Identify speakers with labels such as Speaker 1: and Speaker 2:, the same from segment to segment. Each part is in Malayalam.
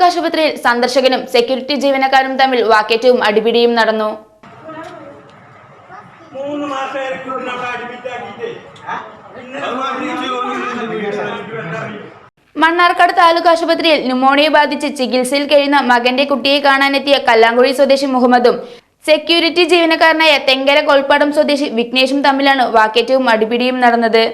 Speaker 1: താലൂക്ക് ആശുപത്രിയിൽ സന്ദർശകനും സെക്യൂരിറ്റി ജീവനക്കാരും തമ്മിൽ വാക്കേറ്റവും അടിപിടിയും നടന്നു.
Speaker 2: മൂന്ന് ആക്കിയിട്ട്
Speaker 1: മണ്ണാർക്കാട് താലൂക്ക് ആശുപത്രിയിൽ ന്യൂമോണിയ ബാധിച്ച് ചികിത്സയിൽ കഴിയുന്ന മകന്റെ കുട്ടിയെ കാണാനെത്തിയ കല്ലാങ്കുഴി സ്വദേശി മുഹമ്മദും സെക്യൂരിറ്റി ജീവനക്കാരനായ തെങ്കര കൊൽപ്പാടം സ്വദേശി വിഘ്നേഷും തമ്മിലാണ് വാക്കേറ്റവും അടിപിടിയും നടന്നത്.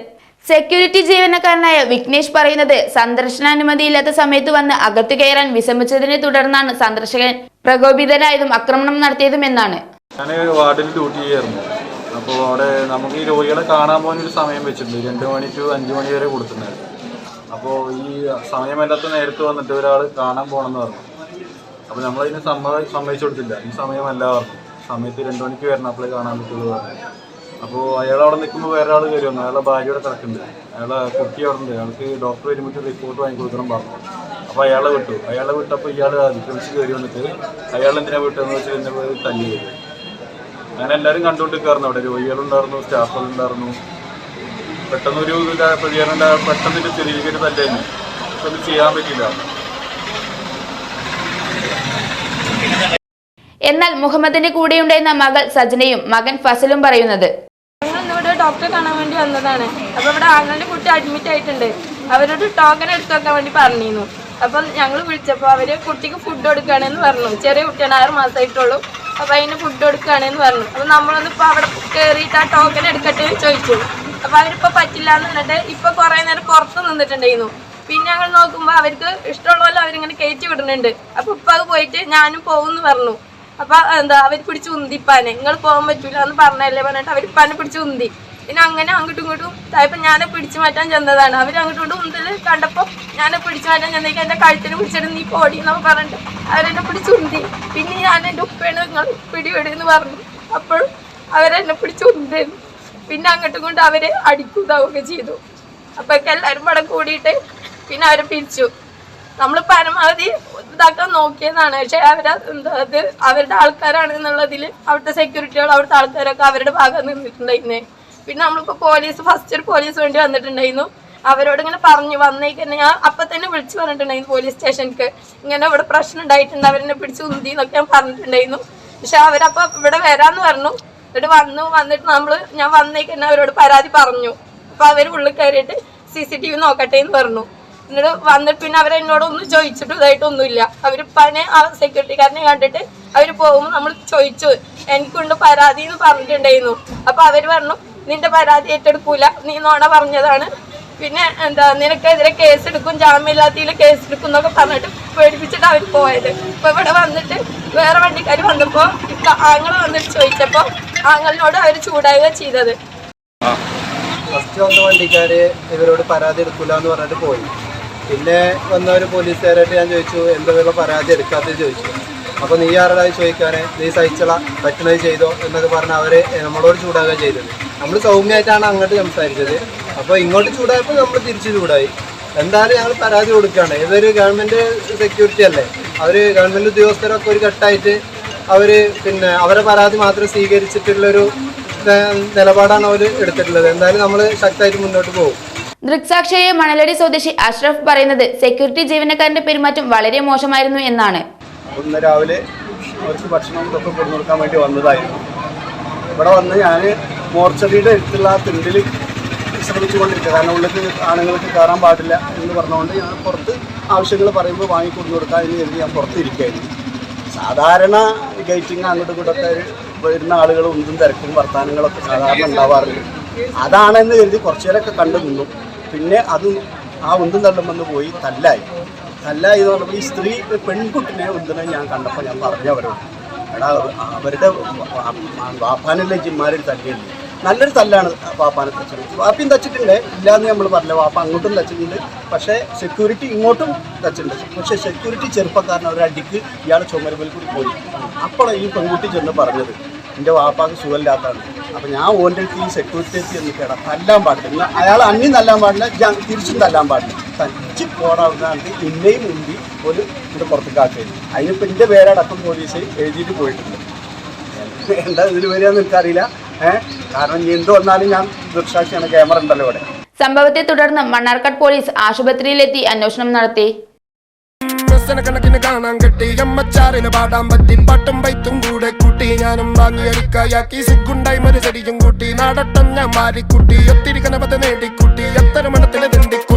Speaker 1: സെക്യൂരിറ്റി ജീവനക്കാരനായ വിഘ്നേഷ് പറയുന്നത് സന്ദർശനാനുമതിയില്ലാത്ത സമയത്ത് വന്ന് അകത്തു കയറാൻ വിസമിച്ചതിനെ തുടർന്നാണ് സന്ദർശകൻ പ്രകോപിതനായതും ആക്രമണം നടത്തിയതും എന്നാണ്.
Speaker 3: വാർഡിൽ അപ്പോൾ അവിടെ നമുക്ക് ഈ രോഗികളെ കാണാൻ പോകുന്ന ഒരു സമയം വെച്ചിട്ടുണ്ട്. രണ്ട് മണി ടു അഞ്ച് മണി വരെ കൊടുത്തിട്ടുണ്ടായിരുന്നു അപ്പോൾ ഈ സമയമല്ലാത്ത നേരത്ത് വന്നിട്ട് ഒരാൾ കാണാൻ പോകണമെന്ന് പറഞ്ഞു. അപ്പോൾ നമ്മളതിന് സമ്മതം സമ്മതിച്ചു കൊടുത്തില്ല. ഈ സമയമല്ല പറഞ്ഞു. സമയത്ത് രണ്ട് മണിക്ക് വരണം അപ്പോഴേ കാണാൻ പറ്റുള്ളൂ പറഞ്ഞു. അപ്പോൾ അയാൾ അവിടെ നിൽക്കുമ്പോൾ വേറെ ആൾ കയറി വന്നു അയാളെ ഭാര്യയുടെ കിടക്കുന്നുണ്ട്. അയാളെ കുട്ടി അവിടെ ഉണ്ട് അയാൾക്ക് ഡോക്ടർ വരുമ്പോൾ റിപ്പോർട്ട് വാങ്ങി കൊടുക്കണം പറഞ്ഞു. അപ്പോൾ അയാളെ വിട്ടു. അയാളെ വിട്ടപ്പോൾ ഇയാൾ അതിക്രമിച്ച് കയറി വന്നിട്ട് അയാൾ എന്തിനാ വിട്ടതെന്ന് വെച്ചാൽ പോയി തല്ലി വരും. അങ്ങനെ എല്ലാവരും കണ്ടുകൊണ്ടിരിക്കായിരുന്നു അവിടെ രോഗികളുണ്ടായിരുന്നു സ്റ്റാഫുകളുണ്ടായിരുന്നു. പെട്ടെന്ന് ഒരു പ്രതികരണം ഉണ്ടായ- പെട്ടെന്ന് ഒരു ചെറിയൊരു തല്ലായിരുന്നു ഒന്നും ചെയ്യാൻ പറ്റില്ല
Speaker 1: എന്നാൽ മുഹമ്മദിന്റെ കൂടെയുണ്ടായിരുന്ന മകൾ സജനയും മകൻ ഫസലും പറയുന്നത്
Speaker 4: ഡോക്ടറെ കാണാൻ വേണ്ടി വന്നതാണ്. അപ്പൊ ഇവിടെ ആങ്ങളുടെ കുട്ടി അഡ്മിറ്റ് ആയിട്ടുണ്ട്. അവരോട് ടോക്കൺ എടുത്തു വെക്കാൻ വേണ്ടി പറഞ്ഞിരുന്നു. അപ്പം ഞങ്ങൾ വിളിച്ചപ്പോൾ അവർ കുട്ടിക്ക് ഫുഡ് കൊടുക്കുകയാണെന്ന് പറഞ്ഞു. ചെറിയ കുട്ടിയാണ് ആറ് മാസമായിട്ടുള്ളൂ അപ്പൊ അതിന് ഫുഡ് കൊടുക്കുകയാണെന്ന് പറഞ്ഞു. അപ്പൊ നമ്മളൊന്ന് ഇപ്പൊ അവിടെ കയറിയിട്ട് ആ ടോക്കൺ എടുക്കട്ടെ ചോദിച്ചു. അപ്പൊ അവരിപ്പോ പറ്റില്ല എന്ന് പറഞ്ഞിട്ട് ഇപ്പൊ കുറെ നേരം പുറത്ത് നിന്നിട്ടുണ്ടായിരുന്നു. പിന്നെ ഞങ്ങൾ നോക്കുമ്പോൾ അവർക്ക് ഇഷ്ടമുള്ള പോലെ അവരിങ്ങനെ കയറ്റി വിടുന്നുണ്ട്. അപ്പൊ ഇപ്പൊ അത് പോയിട്ട് ഞാനും പോകുമെന്ന് പറഞ്ഞു. അപ്പൊ എന്താ അവർ പിടിച്ച് ഉന്തിപ്പാനെ. നിങ്ങൾ പോകാൻ പറ്റൂല എന്ന് പറഞ്ഞല്ലേ പറഞ്ഞിട്ട് അവർ ഇപ്പാനെ പിടിച്ച് ഉന്തി. പിന്നെ അങ്ങനെ അങ്ങോട്ടും ഇങ്ങോട്ടും. ഇതായപ്പോ ഞാനെ പിടിച്ചു മാറ്റാൻ ചെന്നതാണ്. അവർ അങ്ങോട്ടും ഇങ്ങോട്ടും ഉന്തിൽ കണ്ടപ്പോൾ ഞാനെ പിടിച്ചു മാറ്റാൻ ചെന്നേക്ക് എന്റെ കഴുത്തിന് പിടിച്ചിട്ട് നീ പോടി എന്നൊക്കെ പറഞ്ഞിട്ട് അവരെന്നെ പിടിച്ചു ഉന്തി. പിന്നെ ഞാൻ എന്റെ ഉപ്പയാണ് നിങ്ങൾ പിടിപെടി എന്ന് പറഞ്ഞു. അപ്പോൾ അവരെന്നെ പിടിച്ചു ഉന്തേന്നു പിന്നെ അങ്ങോട്ടും ഇങ്ങോട്ടും അവരെ അടിക്കുതാവുകയൊക്കെ ചെയ്തു. അപ്പോഴൊക്കെ എല്ലാവരും പടം കൂടിയിട്ട് പിന്നെ അവരെ പിരിച്ചു. നമ്മൾ പരമാവധി ഇതാക്കാൻ നോക്കിയതാണ്. പക്ഷെ അവരെ അത് അവരുടെ ആൾക്കാരാണ് എന്നുള്ളതിൽ അവിടുത്തെ സെക്യൂരിറ്റികൾ അവിടുത്തെ ആൾക്കാരൊക്കെ അവരുടെ ഭാഗം നിന്നിട്ടുണ്ടായിരുന്നേ. പിന്നെ നമ്മളിപ്പോ പോലീസ് ഫസ്റ്റ് ഒരു പോലീസ് വേണ്ടി വന്നിട്ടുണ്ടായിരുന്നു. അവരോട് ഇങ്ങനെ പറഞ്ഞു വന്നേക്ക് തന്നെ ഞാൻ അപ്പൊ തന്നെ വിളിച്ചു പറഞ്ഞിട്ടുണ്ടായിരുന്നു പോലീസ് സ്റ്റേഷനിക്ക്. ഇങ്ങനെ ഇവിടെ പ്രശ്നം ഉണ്ടായിട്ടുണ്ട് അവരെന്നെ പിടിച്ച് ഉന്തി എന്നൊക്കെ ഞാൻ പറഞ്ഞിട്ടുണ്ടായിരുന്നു. പക്ഷെ അവരപ്പൊ ഇവിടെ വരാന്ന് പറഞ്ഞു. എന്നിട്ട് വന്നു വന്നിട്ട് നമ്മൾ ഞാൻ വന്നേക്ക് തന്നെ അവരോട് പരാതി പറഞ്ഞു. അപ്പൊ അവർ ഉള്ളിൽ കയറിയിട്ട് സി സി ടി വി നോക്കട്ടെ എന്ന് പറഞ്ഞു. എന്നിട്ട് വന്നിട്ട് പിന്നെ അവരെന്നോട് ഒന്നും ചോദിച്ചിട്ട് ഇതായിട്ടൊന്നുമില്ല പനെ ആ സെക്യൂരിറ്റിക്കാരനെ കണ്ടിട്ട് അവർ പോകുമ്പോൾ നമ്മൾ ചോദിച്ചു എനിക്കുണ്ട് പരാതി എന്ന് പറഞ്ഞിട്ടുണ്ടായിരുന്നു. അപ്പൊ അവർ പറഞ്ഞു നിന്റെ പരാതി ഏറ്റെടുക്കൂല. നീ നോണ പറഞ്ഞതാണ്. പിന്നെ എന്താ നിനക്കെതിരെ കേസ് എടുക്കും ജാമ്യമില്ലാത്തതിൽ കേസ് എടുക്കും എന്നൊക്കെ പറഞ്ഞിട്ട് പേടിപ്പിച്ചിട്ട് അവർ പോയത്. ഇപ്പൊ ഇവിടെ വന്നിട്ട് വേറെ വണ്ടിക്കാർ വന്നപ്പോ ആങ്ങൾ വന്നിട്ട് ചോദിച്ചപ്പോ ആങ്ങളിനോട് അവർ ചൂടാവുക ചെയ്തത്.
Speaker 5: ഫസ്റ്റ് വന്ന വണ്ടിക്കാര് ഇവരോട് പരാതി എടുക്കൂല എന്ന് പറഞ്ഞിട്ട് പോയി. പിന്നെ വന്ന ഒരു പോലീസുകാരായിട്ട് ഞാൻ ചോദിച്ചു എന്തുള്ള പരാതി എടുക്കാത്തത്? ചോദിച്ചു. അപ്പൊ നീ ആരുടെ ചോദിക്കാനേ നീ സഹിച്ചള പറ്റുന്നത് ചെയ്തോ എന്നൊക്കെ പറഞ്ഞ് അവർ നമ്മളോട് ചൂടാകുക ചെയ്തത്. നമ്മൾ സൗമ്യമായിട്ടാണ് അങ്ങോട്ട് സംസാരിച്ചത്. അപ്പോൾ ഇങ്ങോട്ട് ചൂടായപ്പോൾ നമ്മൾ തിരിച്ചു ചൂടായി. എന്തായാലും ഞങ്ങൾ പരാതി കൊടുക്കുകയാണ്. ഇതൊരു ഗവൺമെന്റ് സെക്യൂരിറ്റി അല്ലേ? അവർ ഗവൺമെന്റ് ഉദ്യോഗസ്ഥരൊക്കെ ഒരു ഘട്ടമായിട്ട് അവർ പിന്നെ അവരെ പരാതി മാത്രം സ്വീകരിച്ചിട്ടുള്ളൊരു നിലപാടാണ് അവർ എടുത്തിട്ടുള്ളത്. എന്തായാലും നമ്മൾ ശക്തമായിട്ട് മുന്നോട്ട് പോകും.
Speaker 1: ദൃക്സാക്ഷിയായ മണലടി സ്വദേശി അഷ്റഫ് പറയുന്നത് സെക്യൂരിറ്റി ജീവനക്കാരന്റെ പെരുമാറ്റം വളരെ മോശമായിരുന്നു എന്നാണ്.
Speaker 6: ഇന്ന് രാവിലെ കുറച്ച് ഭക്ഷണം ഇതൊക്കെ കൊടുത്തു കൊടുക്കാൻ വേണ്ടി വന്നതായിരുന്നു. ഇവിടെ വന്ന് ഞാൻ മോർച്ചറിയുടെ അടുത്തുള്ള തിണ്ടിൽ വിശ്രമിച്ചുകൊണ്ടിരിക്കുക കാരണം ഉള്ളിൽ ആണുങ്ങൾക്ക് കയറാൻ പാടില്ല എന്ന് പറഞ്ഞുകൊണ്ട് ഞാൻ പുറത്ത് ആവശ്യങ്ങൾ പറയുമ്പോൾ വാങ്ങിക്കൊണ്ടു കൊടുക്കാൻ എന്ന് കരുതി ഞാൻ പുറത്തിരിക്കുകയായിരുന്നു സാധാരണ ഗേറ്റിങ് അങ്ങോട്ടും ഇങ്ങോട്ടൊക്കെ വരുന്ന ആളുകൾ ഉന്തും തിരക്കും വർത്തമാനങ്ങളൊക്കെ സാധാരണ ഉണ്ടാവാറുണ്ട്. അതാണെന്ന് കരുതി കുറച്ചേരൊക്കെ കണ്ടു നിന്നു. പിന്നെ അത് ആ ഉന്തും തള്ളും വന്ന് പോയി തല്ലായി. തല്ലായി എന്ന് പറഞ്ഞപ്പോൾ ഈ സ്ത്രീ പെൺകുട്ടിനെ ഉന്തിനെ ഞാൻ കണ്ടപ്പോൾ ഞാൻ പറഞ്ഞു അവരോട് എടാ അവരുടെ വാപ്പാനല്ലേ ജിമ്മാരിൽ തല്ലിയുണ്ട് നല്ലൊരു തല്ലാണ് വാപ്പാനെ തച്ചത് വാപ്പയും തച്ചിട്ടുണ്ട്. ഇല്ലാന്ന് നമ്മൾ പറഞ്ഞില്ല. വാപ്പ അങ്ങോട്ടും തച്ചിട്ടുണ്ട്. പക്ഷേ സെക്യൂരിറ്റി ഇങ്ങോട്ടും തച്ചിട്ടുണ്ട്. പക്ഷേ സെക്യൂരിറ്റി ചെറുപ്പക്കാരൻ ഒരടിക്ക് ഇയാൾ ചുമരുമൽ കൂടി പോയി. അപ്പോൾ ഈ പെൺകുട്ടി ചെന്ന് പറഞ്ഞത്. എന്റെ വാപ്പാക്ക് സുഖമില്ലാത്തതാണ്. അപ്പം ഞാൻ ഓന്റെ അടുത്ത് ഈ സെക്യൂരിറ്റി എന്ന് കേടാ തല്ലാൻ പാടില്ല. അയാൾ അന്യം തല്ലാൻ പാടില്ല തിരിച്ചും തല്ലാൻ പാടില്ല. തച്ച് പോടാവുന്നതാണ് ഇന്നയും മുമ്പി ഒരു ഇവിടെ പുറത്തേക്ക് ആക്കിയത് അതിനിപ്പോൾ എന്റെ പേരടക്കം പോലീസ് എഴുതിയിട്ട് പോയിട്ടുണ്ട്. എന്താ ഇതിൽ വരികയെന്ന് എനിക്കറിയില്ല. ഏഹ് കാരണം എന്ത് വന്നാലും ഞാൻ ദൃക്സാക്ഷിയാണ്. ക്യാമറ ഉണ്ടല്ലോ ഇവിടെ
Speaker 1: സംഭവത്തെ തുടർന്ന് മണ്ണാർക്കാട് പോലീസ് ആശുപത്രിയിലെത്തി അന്വേഷണം നടത്തി.
Speaker 7: കണക്കിന് കാണാൻ കിട്ടി. അമ്മച്ചാറിന് പാടാൻ പറ്റി. പാട്ടും പൈത്തും കൂടെ കൂട്ടി. ഞാനും വാങ്ങിയടിക്കായാക്കി സിഗുണ്ടായി മരുചടിയും കൂട്ടി. നാടട്ടം ഞാൻ മാറിക്കുട്ടി. ഒത്തിരി കനപത നേടിക്കുട്ടി. എത്ര മണത്തിന് തിണ്ടിക്കുട്ടി.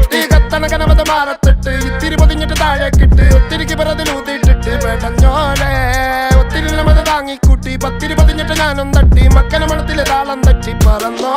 Speaker 7: ഗണപത മാറത്തിട്ട് ഇത്തിരി പൊതിഞ്ഞിട്ട് താഴേക്കിട്ട് ഒത്തിരി കിബറതിലൂതിട്ടിട്ട് പെടഞ്ഞോലെ ഒത്തിരി നമ്മത് താങ്ങിക്കൂട്ടി പത്തിരി പൊതിഞ്ഞിട്ട് ഞാനും തട്ടി. മക്കന മണത്തിലെ താളം തട്ടി പറന്നോ